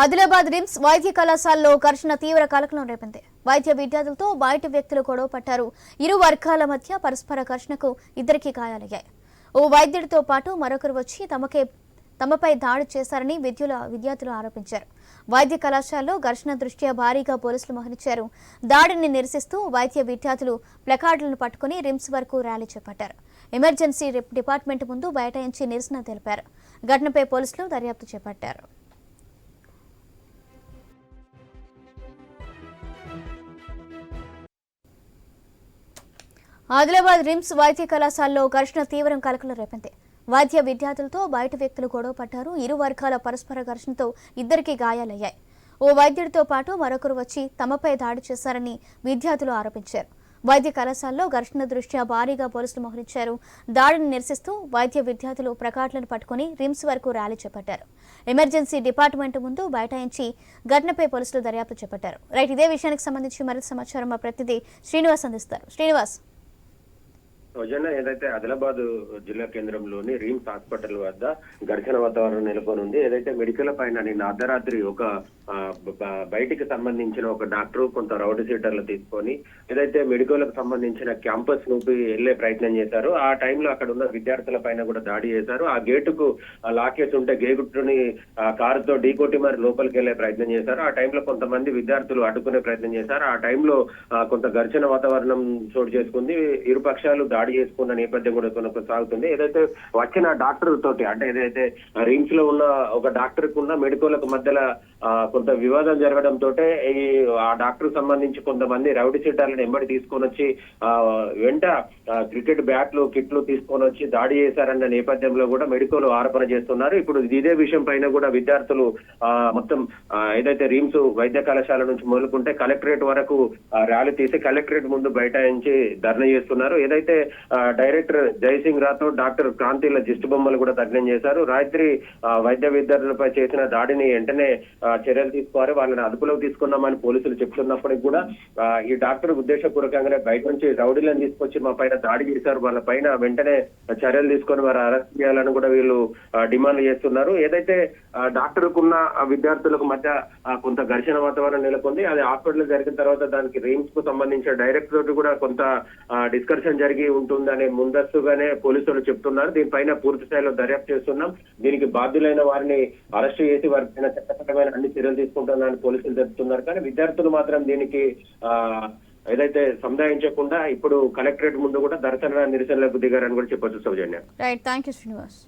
Adilabad RIMS వైద్య కళాశాలలో ఘర్షణ తీవ్ర కలకలం రేపింది. వైద్య విద్యార్థులతో బయట వ్యక్తులు గొడవ పట్టారు ఇరు వర్గాల మధ్య పరస్పర ఘర్షణకు ఇద్దరికి గాయాలయ్యాయి. ఓ వైద్యుడితో పాటు మరొకరు వచ్చి తమకే తమపై దాడి చేశారని విద్యుల విద్యార్థులు ఆరోపించారు. వైద్య కళాశాలలో ఘర్షణ దృష్ట్యా భారీగా పోలీసులు మోహరించారు. దాడిని నిరసిస్తూ వైద్య విద్యార్థులు ప్లకార్డులను పట్టుకుని రిమ్స్ వరకు ర్యాలీ చేపట్టారు. ఎమర్జెన్సీ రిప్ డిపార్ట్మెంట్ ముందు బైఠాయించి నిరసన తెలిపారు. ఘటనపై పోలీసులు దర్యాప్తు చేపట్టారు. ఆదిలాబాద్ రిమ్స్ వైద్య కళాశాలలో ఘర్షణ తీవ్రం కలకలం రేపింది. వైద్య విద్యార్థులతో బయట వ్యక్తులు గొడవ పడ్డారు. ఇరు వర్గాల పరస్పర ఘర్షణతో ఇద్దరికి గాయాలయ్యాయి. ఓ వైద్యుడితో పాటు మరొకరు వచ్చి తమపై దాడి చేశారని విద్యార్థులు ఆరోపించారు. వైద్య కళాశాలలో ఘర్షణ దృష్ట్యా భారీగా పోలీసులు మోహరించారు. దాడిని నిరసిస్తూ వైద్య విద్యార్థులు ప్రకాట్లను పట్టుకుని రిమ్స్ వరకు ర్యాలీ చేపట్టారు. ఎమర్జెన్సీ డిపార్ట్మెంట్ ముందు బైఠాయించి ఘటనపై పోలీసులు దర్యాప్తు చేపట్టారు. రైట్ ఇదే విషయానికి సంబంధించి మరింత సమాచారం మా ప్రతినిధి శ్రీనివాస్ అందిస్తారు. శ్రీనివాస్. సౌజన్య ఏదైతే ఆదిలాబాద్ జిల్లా కేంద్రంలోని రీమ్స్ హాస్పిటల్ వద్ద ఘర్షణ వాతావరణం నెలకొని ఉంది ఏదైతే మెడికల్ పైన నిన్న అర్ధరాత్రి ఒక బయటికి సంబంధించిన ఒక డాక్టర్ కొంత రౌడ్ సీటర్లు తీసుకొని ఏదైతే మెడికల్కు సంబంధించిన క్యాంపస్ నూపి వెళ్ళే ప్రయత్నం చేశారు ఆ టైంలో అక్కడ ఉన్న విద్యార్థుల పైన కూడా దాడి చేశారు. ఆ గేటుకు కు లాకేసి ఉంటే గేగుట్టుని కారుతో ఢీకొట్టి మరి లోపలికి వెళ్ళే ప్రయత్నం చేశారు. ఆ టైంలో కొంతమంది విద్యార్థులు అడ్డుకునే ప్రయత్నం చేశారు. ఆ టైంలో కొంత ఘర్షణ వాతావరణం చోటు చేసుకుంది. ఇరు పక్షాలు దాడి చేసుకున్న నేపథ్యం కూడా కొనసాగుతుంది ఏదైతే వచ్చిన డాక్టర్ తోటి అంటే ఏదైతే రిమ్స్లో ఉన్న ఒక డాక్టర్కు ఉన్న మెడికోలకు మధ్యలో కొంత వివాదం జరగడం తోటే ఈ ఆ డాక్టర్ సంబంధించి కొంతమంది రౌడీ సీటర్లను ఎంబడి తీసుకొని వచ్చి ఆ, వెంట క్రికెట్ బ్యాట్లు కిట్లు తీసుకొని వచ్చి దాడి చేశారన్న నేపథ్యంలో కూడా మెడికోలు ఆరోపణ చేస్తున్నారు. ఇప్పుడు ఇదే విషయం పైన కూడా విద్యార్థులు ఆ, మొత్తం ఏదైతే రీమ్స్ వైద్య కళాశాల నుంచి మొదలుకుంటే కలెక్టరేట్ వరకు ర్యాలీ తీసి కలెక్టరేట్ ముందు బైఠాయించి ధర్నా చేస్తున్నారు. ఏదైతే డైరెక్టర్ జయసింగ్ రాథోడ్ డాక్టర్ క్రాంతిల దిష్టి బొమ్మలు కూడా దగ్నం చేశారు. రాత్రి ఆ, వైద్య విద్యార్థులపై చేసిన దాడిని వెంటనే చర్యలు తీసుకోవాలి. వాళ్ళని అదుపులోకి తీసుకున్నామని పోలీసులు చెప్తున్నప్పటికీ కూడా ఈ డాక్టర్ ఉద్దేశపూర్వకంగానే బయట నుంచి రౌడీలను తీసుకొచ్చి మా పైన దాడి చేశారు. వాళ్ళ పైన వెంటనే చర్యలు తీసుకొని వారు అరెస్ట్ చేయాలని కూడా వీళ్ళు డిమాండ్ చేస్తున్నారు. ఏదైతే డాక్టర్కున్న డాక్టర్ కున్న విద్యార్థులకు మధ్య కొంత ఘర్షణ వాతావరణం నెలకొంది అది హాస్పిటల్ జరిగిన తర్వాత దానికి రీమ్స్కు సంబంధించిన డైరెక్టర్ తోటి కూడా కొంత డిస్కషన్ జరిగి ఉంటుందనే ముందస్తుగానే పోలీసులు చెప్తున్నారు. దీనిపైన పూర్తి స్థాయిలో దర్యాప్తు చేస్తున్నాం. దీనికి బాధ్యులైన వారిని అరెస్ట్ చేసి వారి పైన చట్టపరమైన అన్ని చర్యలు తీసుకుంటున్నారని పోలీసులు చెప్తున్నారు కానీ విద్యార్థులు మాత్రం దీనికి ఏదైతే సముదాయించకుండా ఇప్పుడు కలెక్టరేట్ ముందు కూడా దర్శన నిరసనలకు దిగారని కూడా చెప్పొచ్చు Soujanya. Right thank you Srinivas